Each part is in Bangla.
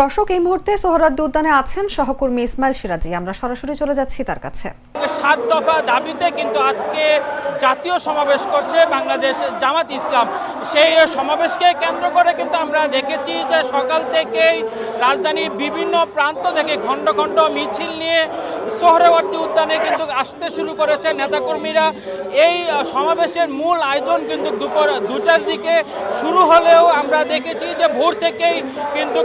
দর্শক, এই মুহূর্তে সোহরাদ্দি উদ্যানে আছেন সহকর্মী ইসমাইল সিরাজি। আমরা সরাসরি চলে যাচ্ছি তার কাছে। সাত দফা দাবিতে কিন্তু আজকে জাতীয় সমাবেশ করছে বাংলাদেশ জামাত ইসলাম। সেই সমাবেশকে কেন্দ্র করে কিন্তু আমরা দেখেছি যে সকাল থেকেই রাজধানীর বিভিন্ন প্রান্ত থেকে খণ্ড খণ্ড মিছিল নিয়ে সোহরাওয়ার্দী উদ্যানে কিন্তু আসতে শুরু করেছে নেতাকর্মীরা। এই সমাবেশের মূল আয়োজন কিন্তু দুপুর দুটার দিকে শুরু হলেও আমরা দেখেছি যে ভোর থেকেই কিন্তু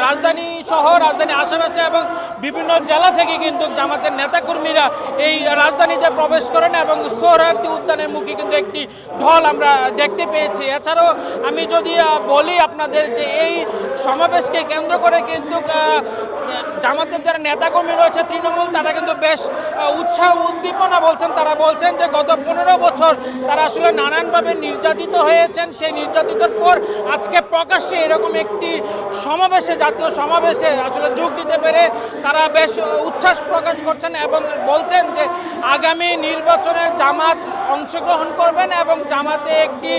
রাজধানী সহ রাজধানী আশেপাশে এবং বিভিন্ন জেলা থেকে কিন্তু জামাতের নেতাকর্মীরা এই রাজধানীতে প্রবেশ করেন এবং সোহরাওয়ার্দী উদ্যানের মুখে কিন্তু একটি ঢল আমরা দেখতে পেয়েছি। এছাড়াও আমি যদি বলি আপনাদের যে এই সমাবেশকে কেন্দ্র করে কিন্তু জামাতের যারা নেতাকর্মী রয়েছে তৃণমূল, তারা কিন্তু বেশ উৎসাহ, উদ্দীপনা বলছেন। তারা বলছেন যে গত পনেরো বছর তারা আসলে নানানভাবে নির্যাতিত হয়েছেন। সেই নির্যাতিতর পর আজকে প্রকাশ্যে এরকম একটি সমাবেশে, জাতীয় সমাবেশে আসলে যোগ দিতে পেরে তারা বেশ উচ্ছ্বাস প্রকাশ করছেন এবং বলছেন যে আগামী নির্বাচনে জামাত অংশগ্রহণ করবেন এবং জামাতে একটি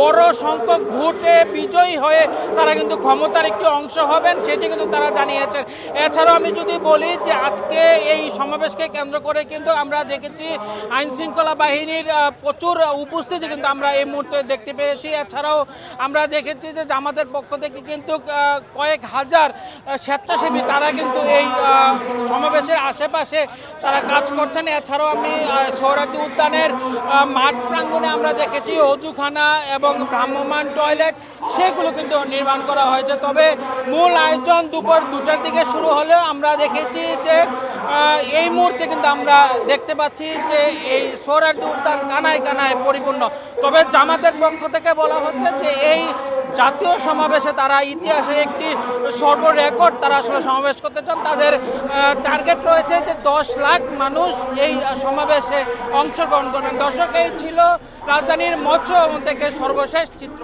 বড় সংখ্যক ভোটে বিজয়ী হয়ে তারা কিন্তু ক্ষমতার একটি অংশ হবেন, সেটি কিন্তু তারা জানিয়েছেন। এছাড়াও আমি যদি বলি যে আজকে এই সমাবেশকে কেন্দ্র করে কিন্তু আমরা দেখেছি আইন শৃঙ্খলা বাহিনীর প্রচুর উপস্থিতি কিন্তু আমরা এই মুহূর্তে দেখতে পেয়েছি। এছাড়াও আমরা দেখেছি যে জামাতের পক্ষ থেকে কিন্তু কয়েক হাজার স্বেচ্ছাসেবী তারা কিন্তু এই সমাবেশের আশেপাশে তারা কাজ করছেন। এছাড়াও আমি আহ, উদ্যানের মাঠ প্রাঙ্গণে আমরা দেখেছি অজুখানা এবং ভ্রাম্যমান টয়লেট সেগুলো কিন্তু নির্মাণ করা হয়েছে। তবে মূল আয়োজন দুপুর দুটার দিকে শুরু হলেও আমরা দেখেছি যে এই মুহূর্তে কিন্তু আমরা দেখতে পাচ্ছি যে এই সোহরাওয়ার্দী উদ্যান কানায় কানায় পরিপূর্ণ। তবে জামাতের পক্ষ থেকে বলা হচ্ছে যে এই জাতীয় সমাবেশে তারা ইতিহাসে একটি সর্ব রেকর্ড তারা আসলে সমাবেশ করতে চান। তাদের টার্গেট রয়েছে যে দশ লাখ মানুষ এই সমাবেশে অংশগ্রহণ করবেন। দর্শক, এই ছিল রাজধানীর মৎস্য থেকে সর্বশেষ চিত্র।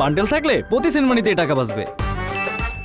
বান্ডেল থাকলে প্রতি সিনেমানিতে টাকা বাঁচবে।